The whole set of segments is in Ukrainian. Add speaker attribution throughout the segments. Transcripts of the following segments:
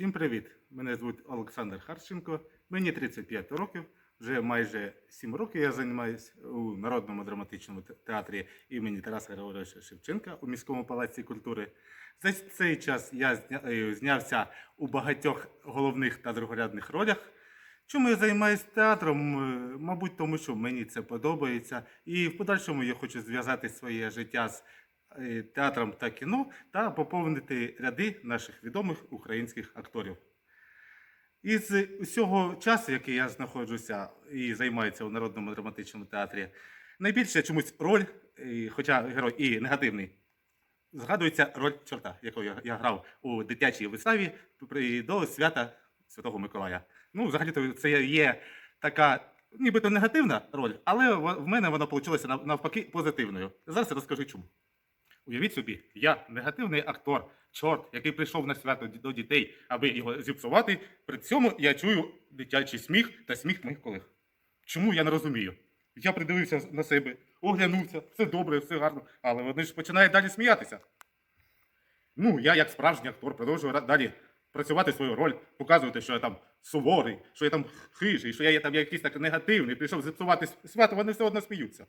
Speaker 1: Всім привіт! Мене звуть Олександр Харченко. Мені 35 років. Вже майже 7 років я займаюся у Народному драматичному театрі імені Тараса Григоровича Шевченка у міському палаці культури. За цей час я е, знявся у багатьох головних та другорядних ролях. Чому я займаюся театром? Мабуть, тому що мені це подобається. І в подальшому я хочу зв'язати своє життя з е, театром та кіно та поповнити ряди наших відомих українських акторів. Із усього часу, який я знаходжуся і займаюся у Народному драматичному театрі, найбільше чомусь роль, е, хоча герой і негативний, згадується роль чорта, яку я, грав у дитячій виставі до свята Святого Миколая. Ну, взагалі, це є така нібито негативна роль, але в мене вона вийшла навпаки позитивною. Зараз я розкажу чому. Уявіть собі, я негативний актор, чорт, який прийшов на свято до дітей, аби його зіпсувати. При цьому я чую дитячий сміх та сміх моїх колег. Чому я не розумію? Я придивився на себе, оглянувся, все добре, все гарно, але вони ж починають далі сміятися. Ну, я, як справжній актор, продовжую далі працювати свою роль, показувати, що я там суворий, що я там хижий, що я там якийсь так негативний, прийшов зіпсувати свято, вони все одно сміються.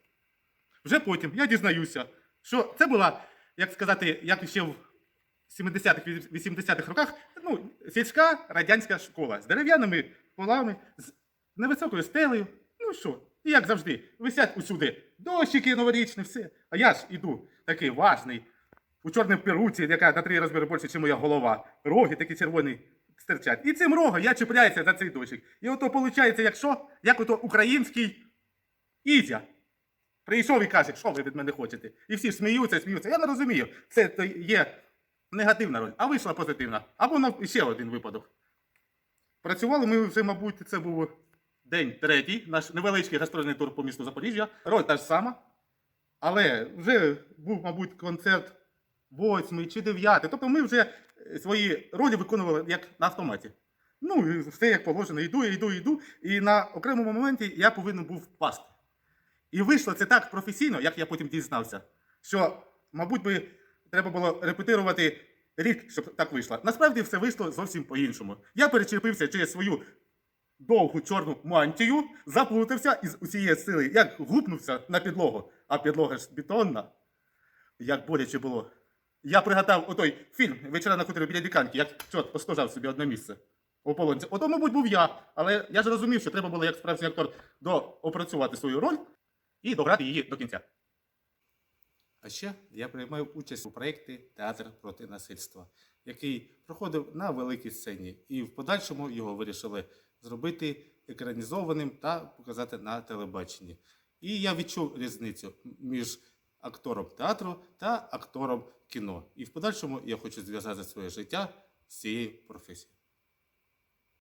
Speaker 1: Вже потім я дізнаюся, що це була, як сказати, як ще в 70-х, 80-х роках, ну, сільська радянська школа з дерев'яними полами, з невисокою стелею. Ну що, і як завжди, висять усюди дощики новорічні, все. А я ж іду такий важний, у чорній перуці, яка на три розміри більше, ніж моя голова. Роги такі червоні стирчать. І цим рогом я чіпляюся за цей дощик. І ото виходить, як що? Як ото український Ізя. Прийшов і каже, що ви від мене хочете. І всі сміються, сміються. Я не розумію. Це є негативна роль, а вийшла позитивна. Або на ще один випадок. Працювали ми вже, мабуть, це був день третій, наш невеличкий гастрольний тур по місту Запоріжжя. Роль та ж сама. Але вже був, мабуть, концерт восьмий чи дев'ятий. Тобто ми вже е, свої ролі виконували як на автоматі. Ну, все як положено, йду, йду, йду. І на окремому моменті я повинен був впасти. І вийшло це так професійно, як я потім дізнався, що, мабуть, би треба було репетирувати рік, щоб так вийшло. Насправді все вийшло зовсім по-іншому. Я перечепився через свою довгу чорну мантію, заплутався із усієї сили, як гупнувся на підлогу, а підлога ж бетонна. Як боляче було. Я пригадав отой фільм Вечора на хуторі біля діканки, як чорт постожав собі одне місце у полонці. Ото, мабуть, був я, але я ж розумів, що треба було як справжній актор доопрацювати свою роль і дограти її до кінця. А ще я приймаю участь у проєкті Театр проти насильства, який проходив на великій сцені, і в подальшому його вирішили зробити екранізованим та показати на телебаченні. І я відчув різницю між актором театру та актором кіно. І в подальшому я хочу зв'язати своє життя з цією професією.